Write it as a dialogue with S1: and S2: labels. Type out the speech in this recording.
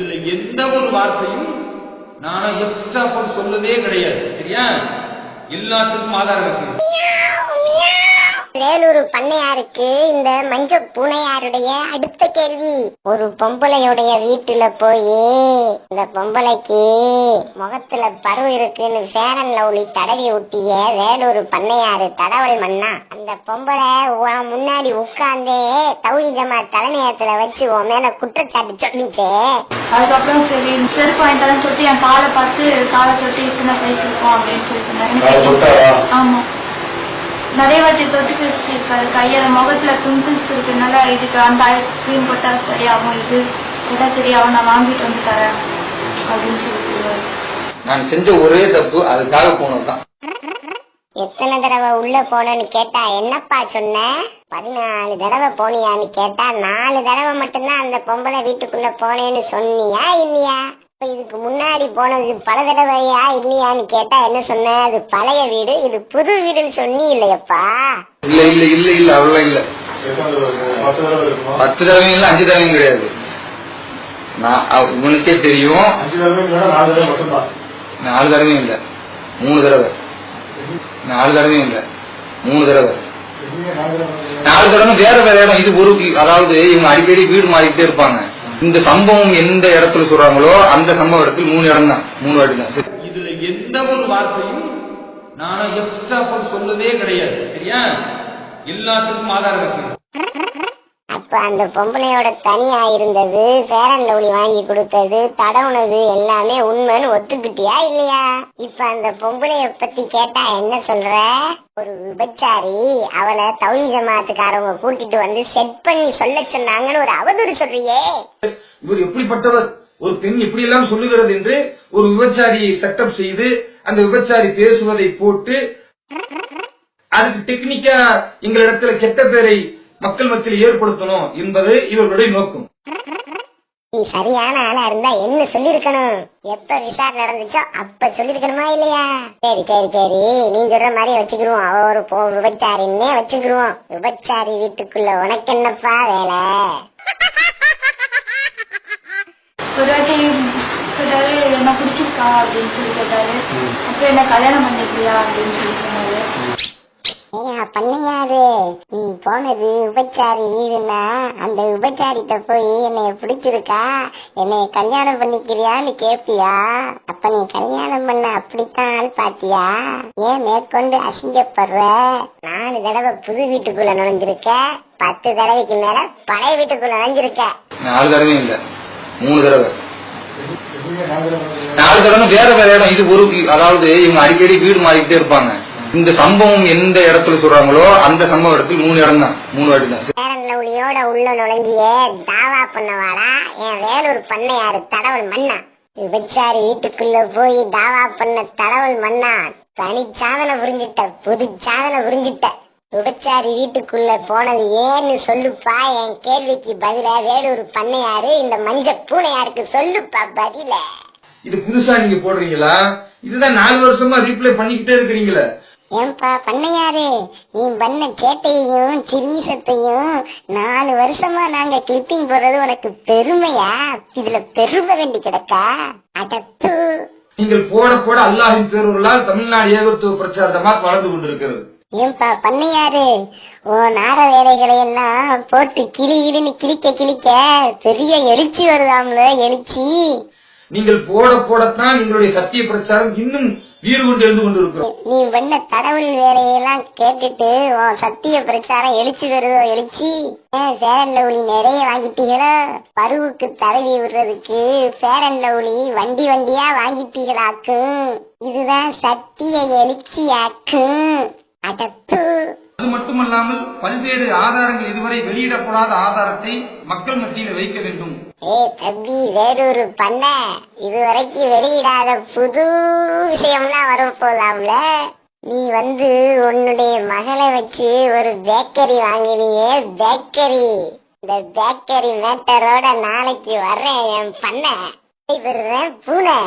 S1: இதுல எந்த ஒரு வார்த்தையும் நானும் எக்ஸ்ட்ரா போட்டு சொல்லவே கிடையாது. சரியா? எல்லாத்துக்கும் ஆதாரம் இருக்கு.
S2: வேலூர் பண்ணையாருக்கு இந்த மஞ்ச பூனையாருடைய அடுத்த கேள்வி. ஒரு பொம்பளையுடைய வீட்டுல போய் இந்த பொம்பளைக்கு முகத்துல பரு இருக்குன்னு சேரன் லவ்லி தடவி ஒட்டிய வேலூர் பண்ணையாரு தடவல் மண்ணா அந்த பொம்பளை உன் முன்னாடி உட்கார்ந்தே தௌஹி ஜமாத் தலைமையத்துல வச்சு உன் மேல குற்றச்சாட்டு சொல்லிட்டே
S3: அதுக்கப்புறம் சரி செருப்பு வரேன்னு சொல்லிட்டு என் காலை பார்த்து காலை தொட்டு இத்தனை சைஸ் இருக்கும் அப்படின்னு சொல்லி
S4: தொட்டாரா?
S3: ஆமா. நிறைய வாட்டி தொட்டு பேசியிருக்காரு. கையில முகத்துல பிம்பிள்ஸ் இருக்கனால இதுக்கு அந்த க்ரீம் போட்டா சரியாகும். இது போட்டா சரியாகும். நான் வாங்கிட்டு வந்து தரேன். அப்படின்னு சொல்லி சொல்லுவாரு.
S4: நான் செஞ்ச ஒரே தப்பு அதுக்காக போனதுதான்.
S2: எத்தனை தடவை உள்ள போனேன்னு கேட்டா என்னப்பா சொன்ன? பதினாலு தடவை போனியான்னு கேட்டா நாலு தடவை மட்டும்தான் அந்த பொம்பளை வீட்டுக்குள்ள போனேன்னு சொன்னியா இல்லையா? இப்ப இதுக்கு முன்னாடி போனது பல தடவையா இல்லையான்னு கேட்டா என்ன சொன்ன? அது பழைய வீடு இது புது வீடுன்னு சொன்னி இல்லையப்பா.
S4: இல்ல இல்ல இல்ல இல்ல அவ்வளவு இல்ல.
S5: பத்து தடவை
S4: தடவையும் இல்ல அஞ்சு தடவையும் கிடையாது. நான் உனக்கே தெரியும்.
S5: நாலு
S4: தடவையும் இல்ல. மூணு தடவை. நாலு தடவையும் இல்ல. மூணு தடவை.
S5: எங்கேயும் நாலு தடவை
S4: நாலு தடவை வேற வேற இடம். இது ஒரு அதாவது இவங்க அடிக்கடி வீடு மாறிக்கிட்டே இருப்பாங்க. இந்த சம்பவம் எந்த இடத்துல சொல்றாங்களோ அந்த சம்பவ இடத்துல மூணு இடம் தான் மூணு வாட்டி தான் சரி.
S1: இதுல எந்த ஒரு வார்த்தையும் நானும் எக்ஸ்ட்ரா சொல்லவே கிடையாது. சரியா? எல்லாத்துக்கும் ஆதாரம் வைக்கிறேன்
S2: அப்ப அந்த பொம்பளையோட தனியா இருந்தது பேரன் லவ்லி வாங்கி கொடுத்தது தடவுனது எல்லாமே உண்மைன்னு ஒத்துக்கிட்டியா இல்லையா? இப்ப அந்த பொம்பளைய பத்தி கேட்டா என்ன சொல்ற? ஒரு விபச்சாரி அவளை தௌரி ஜமாத்துக்காரவங்க கூட்டிட்டு வந்து செட் பண்ணி சொல்ல சொன்னாங்கன்னு ஒரு அவதூறு சொல்றியே.
S1: இவர் எப்படிப்பட்டவர்? ஒரு பெண் இப்படி எல்லாம் சொல்லுகிறது என்று ஒரு விபச்சாரியை செட்டப் செய்து அந்த விபச்சாரி பேசுவதை போட்டு அதுக்கு டெக்னிக்கா எங்களிடத்துல கெட்ட பேரை மக்கள் மத்தியில் ஏற்படுத்தணும் என்பது இவர்களுடைய நோக்கம்.
S2: நீ சரியான ஆளா இருந்தா என்ன சொல்லிருக்கணும் எப்ப விசாரணை நடந்துச்சோ அப்ப சொல்லிருக்கணுமா இல்லையா? சரி சரி சரி. நீ சொல்ற மாதிரி வச்சுக்கிருவோம். அவ ஒரு போ விபச்சாரின்னே வச்சுக்கிருவோம். விபச்சாரி வீட்டுக்குள்ள உனக்கு என்னப்பா வேலை?
S3: ஒரு வாட்டி கேட்டாரு என்ன பிடிச்சிருக்கா? அப்படின்னு சொல்லி கேட்டாரு. அப்புறம் என்ன கல்யாணம் பண்ணிக்கிறியா? அப்படின்னு சொல்லி சொன்னாரு.
S2: ஏய்யா பண்ணையாரு. நீ போனது உபச்சாரி வீடுனா அந்த உபச்சாரிட்ட போய் என்னைய பிடிச்சிருக்கா? என்னைய கல்யாணம் பண்ணிக்கிறியான்னு கேப்பியா? அப்ப நீ கல்யாணம் பண்ண அப்படித்தான் ஆள் பாத்தியா? ஏன் மேற்கொண்டு அசிங்கப்படுற? நாலு தடவை புது வீட்டுக்குள்ள நுழைஞ்சிருக்க. பத்து தடவைக்கு மேல பழைய வீட்டுக்குள்ள நுழைஞ்சிருக்க.
S4: நாலு தடவை இல்ல. மூணு தடவை.
S5: நாலு தடவை
S4: வேற வேற இடம். இது ஒரு அதாவது இவங்க அடிக்கடி வீடு மாறிக்கிட்டே இருப்பாங்க. இந்த சம்பவம் எந்த இடத்துல சொல்றாங்களோ அந்த சம்பவ இடத்துல மூணு இடம் தான். மூணு வாட்டி தான்.
S2: லவுலியோட உள்ள நுழைஞ்சியே தாவா பண்ணவாடா என் வேலூர் பண்ணையாரு தடவல் மண்ணா விபச்சாரி வீட்டுக்குள்ள போய் தாவா பண்ண தடவல் மண்ணா தனி சாதனை புரிஞ்சிட்ட புது சாதனை புரிஞ்சிட்ட. விபச்சாரி வீட்டுக்குள்ள போனது ஏன்னு சொல்லுப்பா என் கேள்விக்கு பதில. வேலூர் பண்ணையாரு இந்த மஞ்ச பூனையாருக்கு சொல்லுப்பா பதில.
S1: இது புதுசா நீங்க போடுறீங்களா? இதுதான் நாலு வருஷமா ரீப்ளை பண்ணிக்கிட்டே இருக்கிறீங்களே.
S2: ஏன்பா பண்ணையாரு நீ பண்ண சேட்டையையும் சிரீசத்தையும் நாலு வருஷமா நாங்க கிளிப்பிங் போடுறது உனக்கு பெருமையா? இதுல பெருமை வேண்டி கிடக்கா? அடப்பு.
S1: நீங்கள் போட போட அல்லாஹின் பேருளால் தமிழ்நாடு ஏகத்துவ பிரச்சாரமா வளர்ந்து கொண்டிருக்கிறது.
S2: ஏன்பா பண்ணையாரு உன் நார வேலைகளை எல்லாம் போட்டு கிளி கிளின்னு கிளிக்க கிளிக்க பெரிய எழுச்சி வருதாம்ல எழுச்சி
S1: நீங்கள் போட போடத்தான் எங்களுடைய சத்திய பிரச்சாரம் இன்னும் வீடு கொண்டு எழுந்து கொண்டிருக்கிறோம்.
S2: நீ பண்ண கடவுள் வேலையெல்லாம் கேட்டுட்டு உன் சத்திய பிரச்சாரம் எழுச்சி வருதோ எழுச்சி? ஏன் ஃபேரன் லவ்லி நிறைய வாங்கிட்டீங்களா? பருவுக்கு தடவி விடுறதுக்கு சேரன் லவ்லி வண்டி வண்டியா வாங்கிட்டீங்களாக்கும்? இதுதான் சத்திய எழுச்சியாக்கும் அடப்பு.
S1: மட்டுமல்லாமல் பல்வேறு ஆதாரங்கள் இதுவரை வெளியிடப்படாத ஆதாரத்தை மக்கள் மத்தியில் வைக்க வேண்டும்.
S2: ஏ தம்பி வேறொரு பண்ண. இதுவரைக்கும் வெளியிடாத புது விஷயம்லாம் வரும் போலாம்ல. நீ வந்து உன்னுடைய மகளை வச்சு ஒரு பேக்கரி வாங்கினியே பேக்கரி இந்த பேக்கரி மேட்டரோட நாளைக்கு வர்றேன் என் பண்ண. விடைபெறுறேன் பூனை.